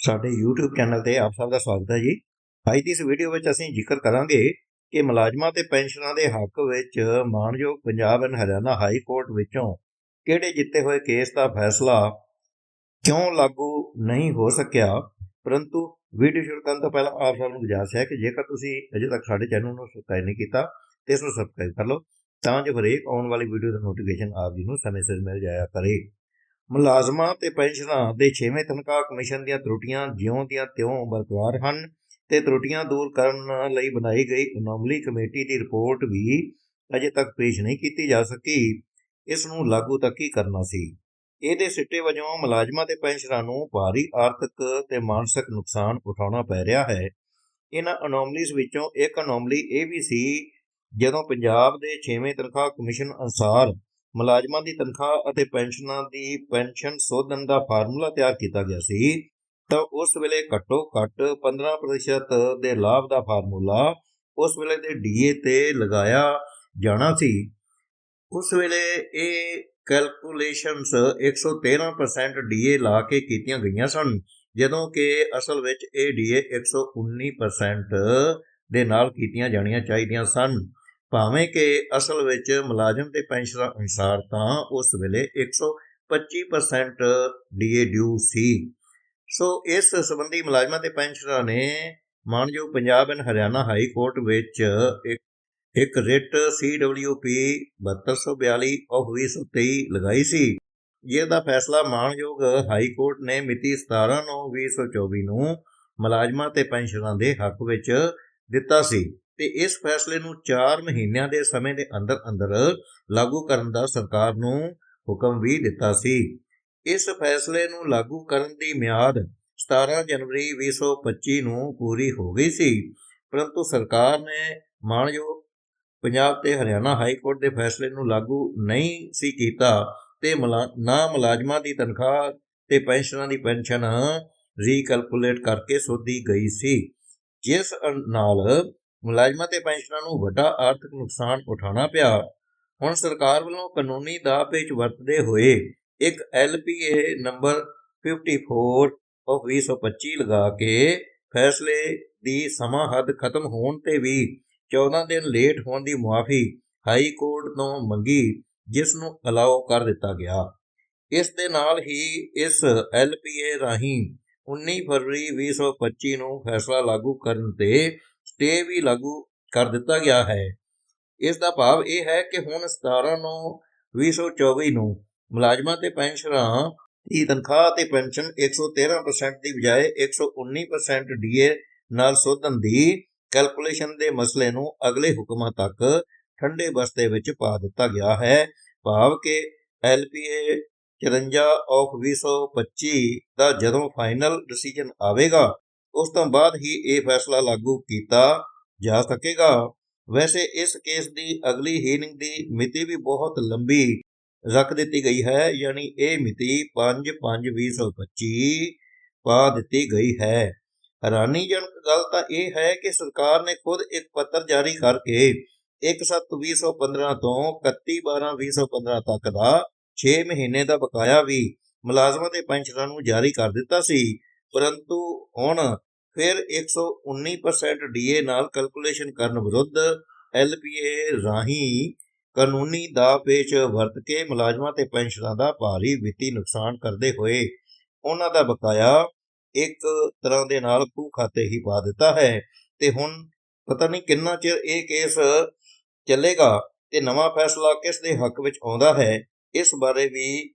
ਸਾਡੇ YouTube channel ਤੇ ਆਪ ਸਭ ਦਾ ਸਵਾਗਤ ਹੈ ਜੀ। ਅੱਜ ਦੀ ਇਸ ਵੀਡੀਓ ਵਿੱਚ ਅਸੀਂ ਜ਼ਿਕਰ ਕਰਾਂਗੇ ਕਿ ਮੁਲਾਜ਼ਮਾਂ ਤੇ ਪੈਨਸ਼ਨਾਂ ਦੇ ਹੱਕ ਵਿੱਚ ਮਾਣਯੋਗ Punjab and Haryana high court ਵਿੱਚੋਂ ਕਿਹੜੇ ਜਿੱਤੇ ਹੋਏ ਕੇਸ ਦਾ ਫੈਸਲਾ ਕਿਉਂ ਲਾਗੂ ਨਹੀਂ ਹੋ ਸਕਿਆ? ਪਰੰਤੂ ਵੀਡੀਓ ਸ਼ੁਰੂ ਕਰਨ ਤੋਂ ਪਹਿਲਾਂ ਆਪ ਸਭ ਨੂੰ ਗੁਜ਼ਾਰਿਸ਼ ਹੈ ਕਿ ਜੇਕਰ ਤੁਸੀਂ ਅਜੇ ਤੱਕ ਸਾਡੇ ਚੈਨਲ ਨੂੰ ਸਬਸਕ੍ਰਾਈਬ ਨਹੀਂ ਕੀਤਾ, ਤੇ ਇਸ ਨੂੰ ਸਬਸਕ੍ਰਾਈਬ ਕਰ ਲਓ, ਤਾਂ ਜੋ ਹਰੇਕ ਆਉਣ ਵਾਲੀ ਵੀਡੀਓ ਦਾ ਨੋਟੀਫਿਕੇਸ਼ਨ ਆਪ ਜੀ ਨੂੰ ਸਮੇਂ ਸਿਰ ਮਿਲ ਜਾਇਆ ਕਰੇ। ਮੁਲਾਜ਼ਮਾਂ ਤੇ ਪੈਨਸ਼ਨਾਂ ਦੇ 6ਵੇਂ ਤਨਖਾਹ ਕਮਿਸ਼ਨ ਦੀਆਂ ਤਰੁੱਟੀਆਂ ਜਿਉਂ ਦੀਆਂ ਤਿਉਂ ਬਰਕਰਾਰ ਹਨ ਤੇ ਤਰੁੱਟੀਆਂ ਦੂਰ ਕਰਨ ਲਈ ਬਣਾਈ ਗਈ ਅਨੋਮਲੀ ਕਮੇਟੀ ਦੀ ਰਿਪੋਰਟ ਵੀ ਅਜੇ ਤੱਕ ਪੇਸ਼ ਨਹੀਂ ਕੀਤੀ ਜਾ ਸਕੀ। ਇਸ ਨੂੰ ਲਾਗੂ ਤਾਂ ਕੀ ਕਰਨਾ ਸੀ। ਇਹਦੇ ਸਿੱਟੇ ਵਜੋਂ ਮੁਲਾਜ਼ਮਾਂ ਤੇ ਪੈਨਸ਼ਨਰਾਂ ਨੂੰ ਭਾਰੀ ਆਰਥਿਕ ਤੇ ਮਾਨਸਿਕ ਨੁਕਸਾਨ ਉਠਾਉਣਾ ਪੈ ਰਿਹਾ ਹੈ। ਇਹਨਾਂ ਅਨੋਮਲੀਜ਼ ਵਿੱਚੋਂ ਇੱਕ ਅਨੋਮਲੀ ਇਹ ਵੀ ਸੀ, ਜਦੋਂ ਪੰਜਾਬ ਦੇ 6ਵੇਂ ਤਨਖਾਹ ਕਮਿਸ਼ਨ ਅਨੁਸਾਰ ਮੁਲਾਜ਼ਮਾਂ ਦੀ ਤਨਖਾਹ ਅਤੇ ਪੈਨਸ਼ਨਾਂ ਦੀ ਪੈਨਸ਼ਨ ਸੋਧਣ ਦਾ ਫਾਰਮੂਲਾ ਤਿਆਰ ਕੀਤਾ ਗਿਆ ਸੀ, ਤਾਂ ਉਸ ਵੇਲੇ ਘੱਟੋ ਘੱਟ 15% ਦੇ ਲਾਭ ਦਾ ਫਾਰਮੂਲਾ ਉਸ ਵੇਲੇ ਦੇ ਡੀਏ ਤੇ ਲਗਾਇਆ ਜਾਣਾ ਸੀ। ਉਸ ਵੇਲੇ ਇਹ ਕੈਲਕੂਲੇਸ਼ਨਸ 113% ਡੀਏ ਲਾ ਕੇ ਕੀਤੀਆਂ ਗਈਆਂ ਸਨ, ਜਦੋਂ ਕਿ ਅਸਲ ਵਿੱਚ ਇਹ ਡੀਏ 119% ਦੇ ਨਾਲ ਕੀਤੀਆਂ ਜਾਣੀਆਂ ਚਾਹੀਦੀਆਂ ਸਨ। ਭਾਵੇਂ ਕਿ ਅਸਲ ਵਿੱਚ ਮੁਲਾਜ਼ਮ ਤੇ ਪੈਨਸ਼ਨਰ ਅਨੁਸਾਰ ਤਾਂ ਉਸ ਵੇਲੇ 125% ਡੀਏ ਡਿਊ ਸੀ। ਸੋ ਇਸ ਸੰਬੰਧੀ ਮੁਲਾਜ਼ਮਾਂ ਤੇ ਪੈਨਸ਼ਨਰਾਂ ਨੇ ਮਾਨਯੋਗ Punjab and Haryana high court ਵਿੱਚ ਇੱਕ ਇੱਕ ਰਿਟ CWP 7242 ਆਫ 2023 ਲਗਾਈ ਸੀ। ਜਿਹਦਾ ਫੈਸਲਾ ਮਾਨਯੋਗ ਹਾਈ ਕੋਰਟ ਨੇ ਮਿਤੀ 17/9/2024 ਨੂੰ ਮੁਲਾਜ਼ਮਾਂ ਤੇ ਪੈਨਸ਼ਨਰਾਂ ਦੇ ਹੱਕ ਵਿੱਚ ਦਿੱਤਾ ਸੀ। ਤੇ ਇਸ ਫੈਸਲੇ ਨੂੰ 4 ਮਹੀਨਿਆਂ ਦੇ ਸਮੇਂ ਦੇ ਅੰਦਰ ਅੰਦਰ ਲਾਗੂ ਕਰਨ ਦਾ ਸਰਕਾਰ ਨੂੰ ਹੁਕਮ ਵੀ ਦਿੱਤਾ ਸੀ। ਇਸ ਫੈਸਲੇ ਨੂੰ ਲਾਗੂ ਕਰਨ ਦੀ ਮਿਆਦ 17 ਜਨਵਰੀ 2025 ਨੂੰ ਪੂਰੀ ਹੋ ਗਈ ਸੀ। ਪਰੰਤੂ ਸਰਕਾਰ ਨੇ ਮਾਣਯੋਗ ਪੰਜਾਬ ਤੇ ਹਰਿਆਣਾ ਹਾਈ ਕੋਰਟ ਦੇ ਫੈਸਲੇ ਨੂੰ ਲਾਗੂ ਨਹੀਂ ਸੀ ਕੀਤਾ ਤੇ ਨਾ ਮੁਲਾਜ਼ਮਾਂ ਦੀ ਤਨਖਾਹ ਤੇ ਪੈਨਸ਼ਨਾਂ ਦੀ ਪੈਨਸ਼ਨ ਰੀਕੈਲਕੂਲੇਟ ਕਰਕੇ ਸੋਧੀ ਗਈ ਸੀ। ਜਿਸ ਨਾਲ ਮੁਲਾਜ਼ਮਾਂ ਤੇ ਪੈਨਸ਼ਨਰਾਂ ਨੂੰ ਵੱਡਾ ਆਰਥਿਕ ਨੁਕਸਾਨ ਉਠਾਉਣਾ ਪਿਆ। ਹੁਣ ਸਰਕਾਰ ਵੱਲੋਂ ਕਾਨੂੰਨੀ ਦਾਅ ਪੇਚ ਵਰਤਦੇ ਹੋਏ ਇੱਕ ਐਲਪੀਏ ਨੰਬਰ 54 ਆਫ 2025 ਲਗਾ ਕੇ ਫੈਸਲੇ ਦੀ ਸਮਾਂ ਹੱਦ ਖਤਮ ਹੋਣ ਤੇ ਵੀ 14 ਦਿਨ ਲੇਟ ਹੋਣ ਦੀ ਮੁਆਫੀ ਹਾਈ ਕੋਰਟ ਤੋਂ ਮੰਗੀ, ਜਿਸ ਨੂੰ ਅਲਾਉ ਕਰ ਦਿੱਤਾ ਗਿਆ। ਇਸ ਦੇ ਨਾਲ ਹੀ ਇਸ ਐਲਪੀਏ ਰਾਹੀਂ 19 ਫਰਵਰੀ 2025 ਨੂੰ ਫੈਸਲਾ ਲਾਗੂ ਕਰਨ ਤੇ ਸਟੇ ਵੀ ਲਾਗੂ ਕਰ ਦਿੱਤਾ ਗਿਆ ਹੈ। ਇਸ ਦਾ ਭਾਵ ਇਹ ਹੈ ਕਿ ਹੁਣ 17 ਨੂੰ 2024 ਨੂੰ ਮੁਲਾਜ਼ਮਾਂ ਤੇ ਪੈਨਸ਼ਨਰਾਂ ਦੀ ਤਨਖਾਹ ਤੇ ਪੈਨਸ਼ਨ 113% ਦੀ ਬਜਾਏ 119% ਡੀਏ ਨਾਲ ਸੋਧਣ ਦੀ ਕੈਲਕੂਲੇਸ਼ਨ ਦੇ ਮਸਲੇ ਨੂੰ ਅਗਲੇ ਹੁਕਮਾਂ ਤੱਕ ਠੰਡੇ ਬਸਤੇ ਵਿੱਚ ਪਾ ਦਿੱਤਾ ਗਿਆ ਹੈ। ਭਾਵ ਕਿ ਐਲਪੀਏ 54 ਆਫ 2025 ਦਾ ਜਦੋਂ ਫਾਈਨਲ ਡਿਸੀਜਨ ਆਵੇਗਾ ਉਸ ਤੋਂ ਬਾਅਦ ਹੀ ਇਹ ਫੈਸਲਾ ਲਾਗੂ ਕੀਤਾ ਜਾ ਸਕੇਗਾ। ਵੈਸੇ ਇਸ ਕੇਸ ਦੀ ਅਗਲੀ ਹੀਰਿੰਗ ਦੀ ਮਿਤੀ ਵੀ ਬਹੁਤ ਲੰਬੀ ਰੱਖ ਦਿੱਤੀ ਗਈ ਹੈ, ਯਾਨੀ ਇਹ ਮਿਤੀ 5/5/2025 ਪਾ ਦਿੱਤੀ ਗਈ ਹੈ। ਹੈਰਾਨੀਜਨਕ ਗੱਲ ਤਾਂ ਇਹ ਹੈ ਕਿ ਸਰਕਾਰ ਨੇ ਖੁਦ ਇੱਕ ਪੱਤਰ ਜਾਰੀ ਕਰਕੇ 1/7/2015 ਤੋਂ 31/12/2015 ਤੱਕ ਦਾ 6 ਮਹੀਨੇ ਦਾ ਬਕਾਇਆ ਵੀ ਮੁਲਾਜ਼ਮਾਂ ਦੇ ਪੈਨਸ਼ਨਾਂ ਨੂੰ ਜਾਰੀ ਕਰ ਦਿੱਤਾ ਸੀ। ਪਰੰਤੂ ਹੁਣ ਫਿਰ 119% ਡੀਏ ਨਾਲ ਕੈਲਕੂਲੇਸ਼ਨ ਕਰਨ ਵਿਰੁੱਧ ਐਲਪੀਏ ਰਾਹੀਂ ਕਾਨੂੰਨੀ ਦਾ ਪੇਚ ਵਰਤ ਕੇ ਮੁਲਾਜ਼ਮਾਂ ਤੇ ਪੈਨਸ਼ਨਰਾਂ ਦਾ ਭਾਰੀ ਵਿੱਤੀ ਨੁਕਸਾਨ ਕਰਦੇ ਹੋਏ ਉਹਨਾਂ ਦਾ ਬਕਾਇਆ ਇੱਕ ਤਰ੍ਹਾਂ ਦੇ ਨਾਲ ਖੂ ਖਾਤੇ ਹੀ ਪਾ ਦਿੱਤਾ ਹੈ। ਤੇ ਹੁਣ ਪਤਾ ਨਹੀਂ ਕਿੰਨਾ ਚਿਰ ਇਹ ਕੇਸ ਚੱਲੇਗਾ ਤੇ ਨਵਾਂ ਫੈਸਲਾ ਕਿਸ ਦੇ ਹੱਕ ਵਿੱਚ ਆਉਂਦਾ ਹੈ, ਇਸ ਬਾਰੇ ਵੀ